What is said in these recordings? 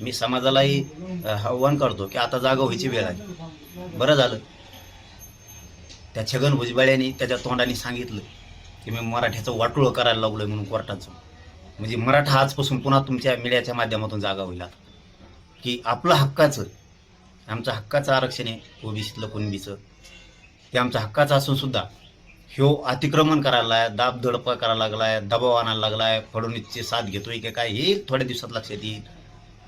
मी समाजालाही आव्हान करतो की आता जागा व्हायची वेळ आहे. बरं झालं. त्या छगन भुजबळ्यांनी त्याच्या तोंडाने सांगितलं की मी मराठ्याचं वाटोळं करायला लागलोय म्हणून कोर्टाचं. म्हणजे मराठा आजपासून पुन्हा तुमच्या मीडियाच्या माध्यमातून जागा होईल आता. की आपलं हक्काचं आमचं हक्काचं आरक्षण आहे ओबीसीतलं कुणबीचं. ते आमचं हक्काचं असून सुद्धा ह्यो अतिक्रमण करायला आहे दाब दडपा करायला लागलाय दबाव आणायला लागलाय फडणवीसची साथ घेतोय की काय हे थोड्या दिवसात लक्षात येईल.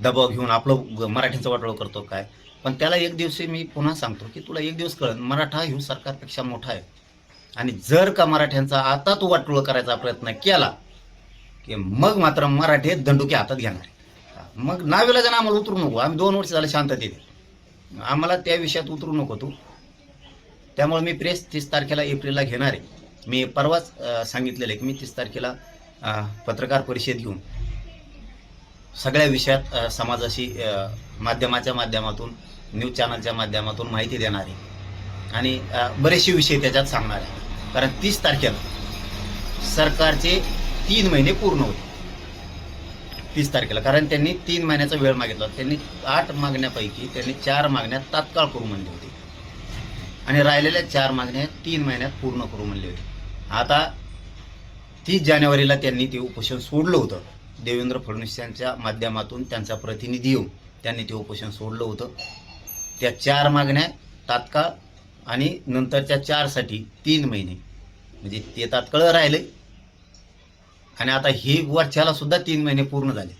दबाव घेऊन आपलं ग- वाटोळ करतो काय? पण त्याला एक दिवशी मी पुन्हा सांगतो की तुला एक दिवस कळेल मराठा ह्यू सरकारपेक्षा मोठा आहे. आणि जर का मराठ्यांचा आता तू वाटोळ करायचा प्रयत्न केला की मग मात्र मराठे दंडुके हातात घेणार मग नावेला जण आम्हाला उतरू नको आम्ही दोन वर्ष झाले शांततेत आम्हाला त्या विषयात उतरू नको तू. त्यामुळे मी प्रेस तीस तारखेला एप्रिलला घेणार आहे. मी परवाच सांगितलेलं आहे की मी तीस तारखेला पत्रकार परिषद घेऊन सगळ्या विषयात समाजाशी माध्यमाच्या माध्यमातून न्यूज चॅनलच्या माध्यमातून माहिती देणार. आहे आणि बरेचसे विषय त्याच्यात सांगणार आहे. कारण तीस तारखेला सरकारचे तीन महिने पूर्ण होते तीस तारखेला. कारण त्यांनी तीन महिन्याचा वेळ मागितला. त्यांनी आठ मागण्यापैकी त्यांनी चार मागण्या तात्काळ करू म्हणली होती. आणि राहिलेल्या चार मागण्या तीन महिन्यात पूर्ण करू म्हणले होते. आता तीस जानेवारीला त्यांनी ते उपोषण सोडलं होतं. देवेंद्र फडणवीस यांच्या माध्यमातून त्यांचा प्रतिनिधी येऊन त्यांनी ते उपोषण सोडलं होतं. त्या चार मागण्या तात्काळ आणि नंतरच्या चारसाठी तीन महिने. म्हणजे ते तात्काळ राहिले. आणि आता ही वर्षाला सुद्धा तीन महिने पूर्ण झाले.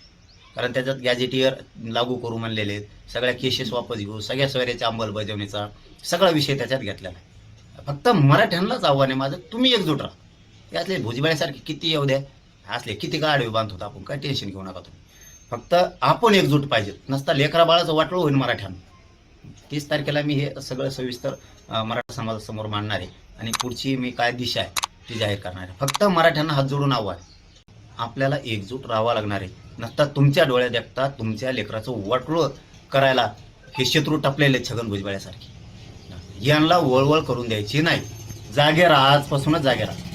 कारण त्याच्यात गॅजेटियर लागू करू म्हणलेले आहेत. सगळ्या केसेस वापस घेऊ. सगळ्या सोयऱ्याच्या अंमलबजावणीचा सगळा विषय त्याच्यात घेतलेला आहे. फक्त मराठ्यांनाच आव्हान आहे माझं. तुम्ही एकजूट राहा. यातले भुजबळासारखे किती येऊ द्या. असले किती गाडवे बांधतो आपण काय टेन्शन घेऊ नका तुम्ही. फक्त आपण एकजूट पाहिजेत. नसता लेकरा बाळाचं वाटलं होईल मराठ्यांना. तीस तारखेला मी हे सगळं सविस्तर मराठा समाजासमोर मांडणार आहे. आणि पुढची मी काय दिशा आहे ती जाहीर करणार आहे. फक्त मराठ्यांना हात जोडून आहे आपल्याला एकजूट राहावा लागणार आहे. नसता तुमच्या डोळ्यात देखता तुमच्या लेकराचं वाटोळं करायला हे शत्रू टपलेले छगन भुजबळ्यासारखे यांना वळवळ करून द्यायची नाही. जागे राहा आजपासूनच जागे राहा